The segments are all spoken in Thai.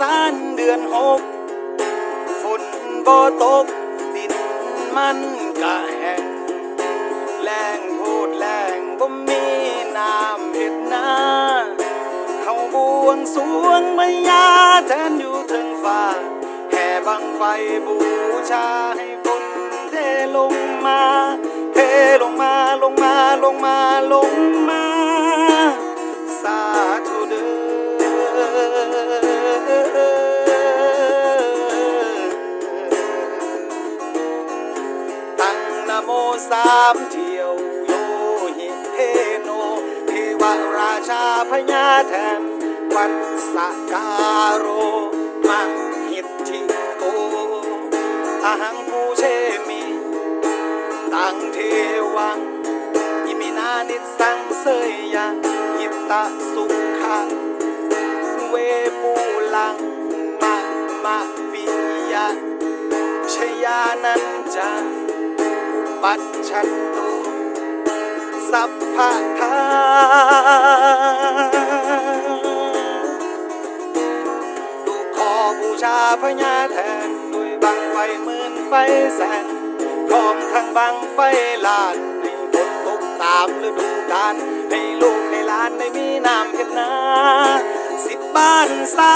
สานเดือนหกฝุ่นบ่ตก ดินมันกะแห้งแรงโพดแรงบ่มีน้ำเห็ดนาเขาบวงสวงมายาแทนอยู่ถึงฟ้า แห่บังไฟบูชาให้ฝนเทลงมา เทลงมาลงมาลงมาลง โมสามเที่ยวโยหิเทโนเทวราชาพญาแทนวัดสการโรมหิทธิโกอาหังภูเชมิตังเทวังอิมินานิสังเสยยังหิตตสุขังเวปูลังมะมะปิยะชยานันจัง ปัจฉันตุ สัพพะทาดูขอบูชาพญาแทนด้วยบังไฟหมื่นไฟแสน พร้อมทั้งบังไฟลานให้ฝนตกตามฤดูกาลให้ลูกให้หลานได้มีน้ำเพ็ดนา สิบบ้านซา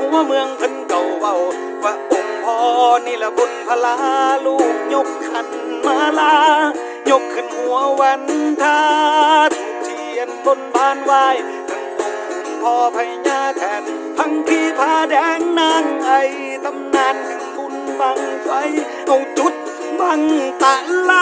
หัวเมืองเพิ่นเก่าเบาว่า นี่ละบุญพลาลูกยกขันมาลา ยกขึ้นหัววันทาถูกเทียนบนบานไหวทั้งปุ่มพ่อพญาแทน ทั้งที่ผ้าแดงนางไอตำนานแห่งบุญบังไฟ เอาจุดบังตะไล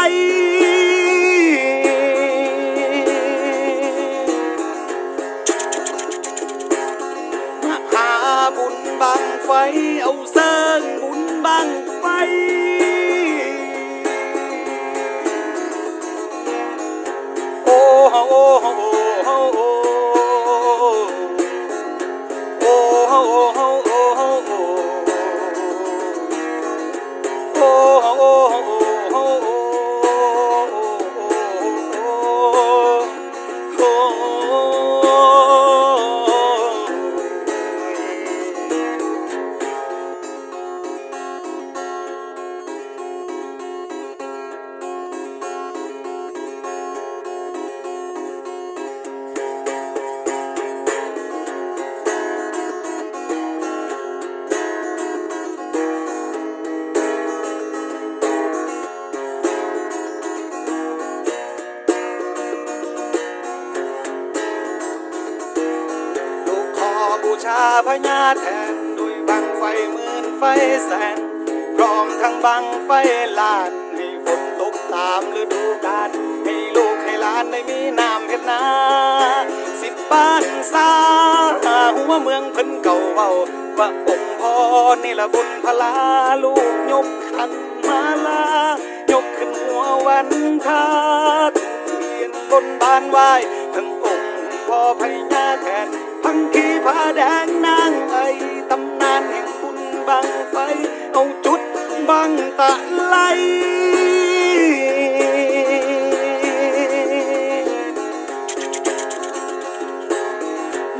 พญาแทนด้วยบังไฟหมื่นไฟแสน พร้อมทั้งบังไฟลาน ให้ฝนตกตามฤดูกาลให้ลูกให้หลานได้มีน้ำเห็ดนาสิบบ้านซาหัวเมืองเพิ่นเก่าเบาว่าองค์พ่อนี่ละบุญพลาลูกยกขันมาลายกขึ้นหัววันทาถูกเทียนบนบานไหวทั้งองค์พ่อพญาแทน พังคีผาแดงนางไอตำนานแห่งบุญบังไฟเอาจุดบังตะไล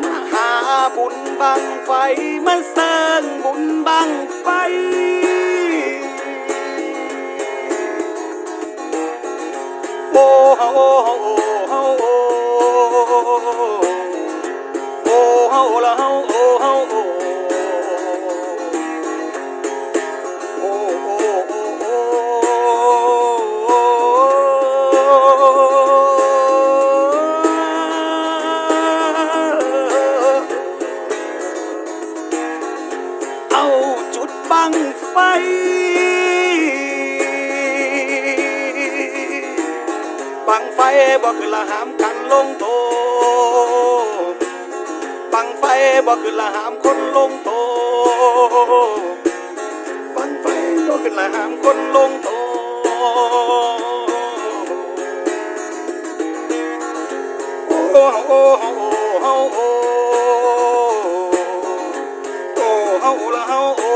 มหาบุญบังไฟมาเสิร์งบุญบังไฟโอ้โห โหละโอ้โหโอ้โหโอโหโอ้โหเอาจุดบังไฟบังไฟบ่คือละหามกันลงโตบังไฟบ่ขึ้นละหามคนลงโตบังไฟบ่ขึ้นละหามคนลงโตโอ้โอ้โอ้โอ้โอ้โอ้ละโอ้